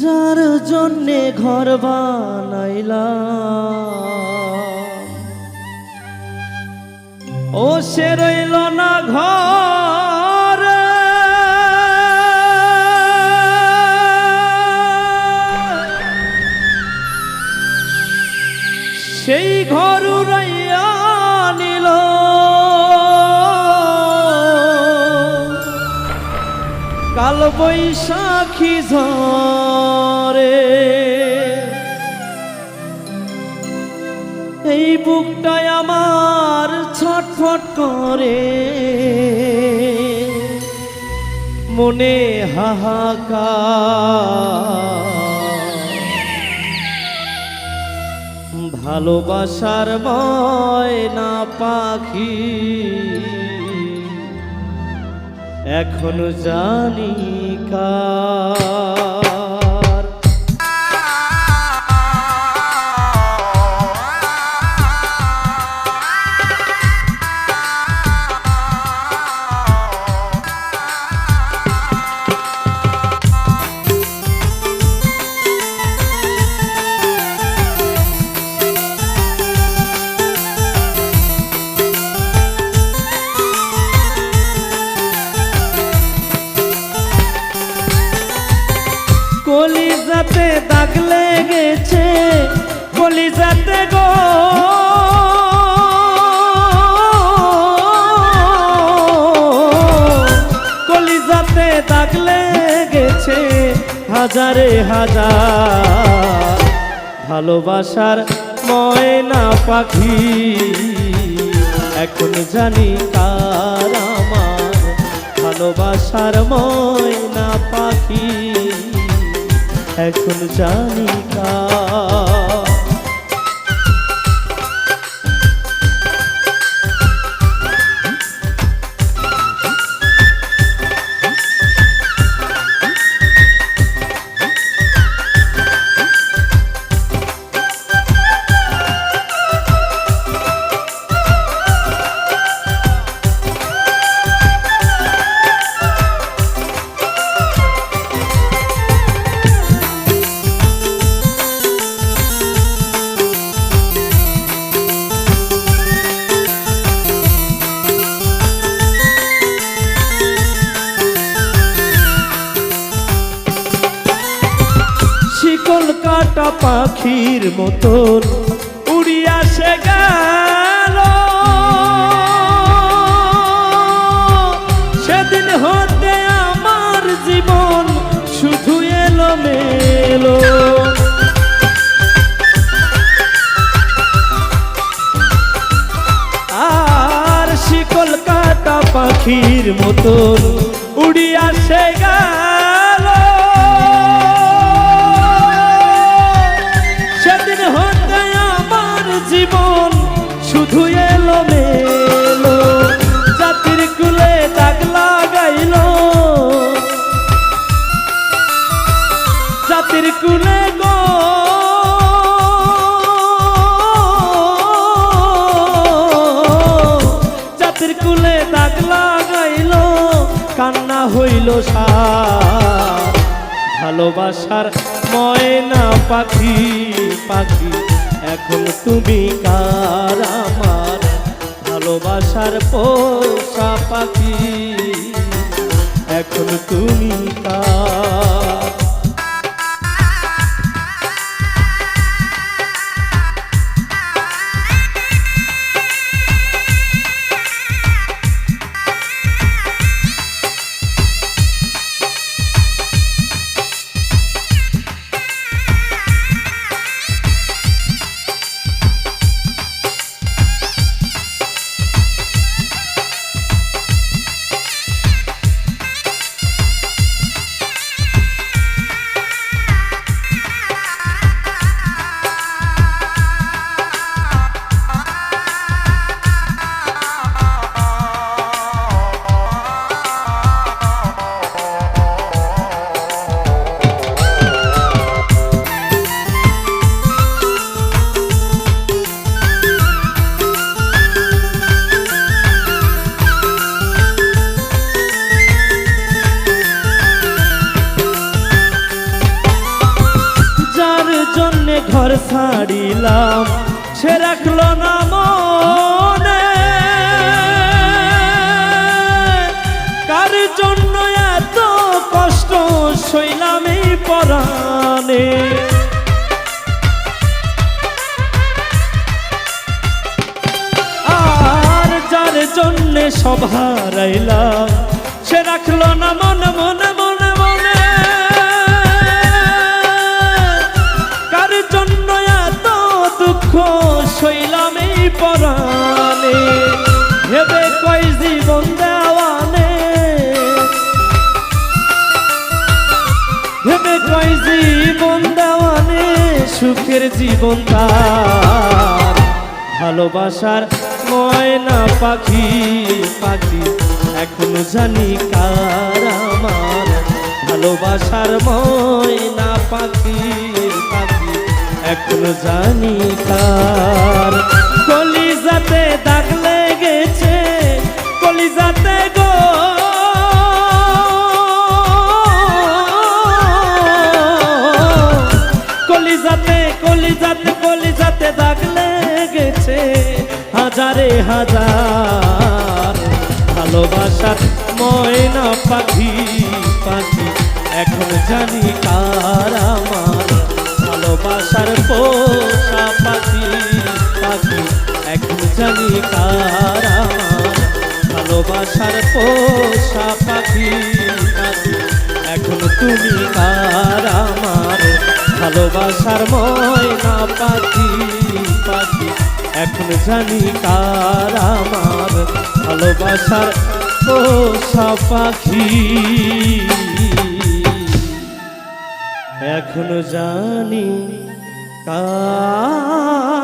যার জন্যে ঘর বানাইলাম। ও সে রইল না ঘর। কাল বৈশাখী ঝরে এই বুকটায় আমার ছটফট করে। মনে হাহাকার। ভালোবাসার ময়না পাখি। এখন জানি কার। কলিজাতে গো। কলিজাতে দাগ লেগেছে হাজারে হাজার। ভালোবাসার ময়না পাখি, এখন জানি কার আমার। ভালোবাসার ময়না পাখি, এখন জানি কার কাটা পাখির মতন উড়িয়া সে গেল। সেদিন হতে আমার জীবন শুধু এলো মেলো আর শিকল কাটা পাখির মতন উড়িয়া সে গেল। শুধু এলো মেলো জাতির কুলে দাগ লাগাইল। জাতির কুলে গো, জাতির কুলে দাগ লাগাইল, কান্না হইল সার। ভালোবাসার ময়না পাখি পাখি এখন তুমি কার আমার? ভালোবাসার পোষা পাখি। এখন তুমি কার? ছাড়িলাম, সে রাখল না মনে। কার জন্য এত কষ্ট সইলাম এই পরাণে? আর যার জন্যে সব হারাইলাম, সে রাখল না মনে মনে সুখের জীবন তার। ভালোবাসার ময়না পাখি পাখি এখনও জানি কার আমার। ভালোবাসার ময়না পাখি পাখি এখনও জানি কার। লেগেছে হাজারে হাজার ভালোবাসার ময়না পাখি পাখি। এখন জানি কার আমার ভালোবাসার পোষা পাখি পাখি। এখন জানি কার আমার ভালোবাসার পোষা পাখি পাখি। এখন তুমি কার আমার ভালোবাসার ময়না পাখি পাখি। এখন জানি কার আমার ভালোবাসার পোষা পাখি। এখন জানি কার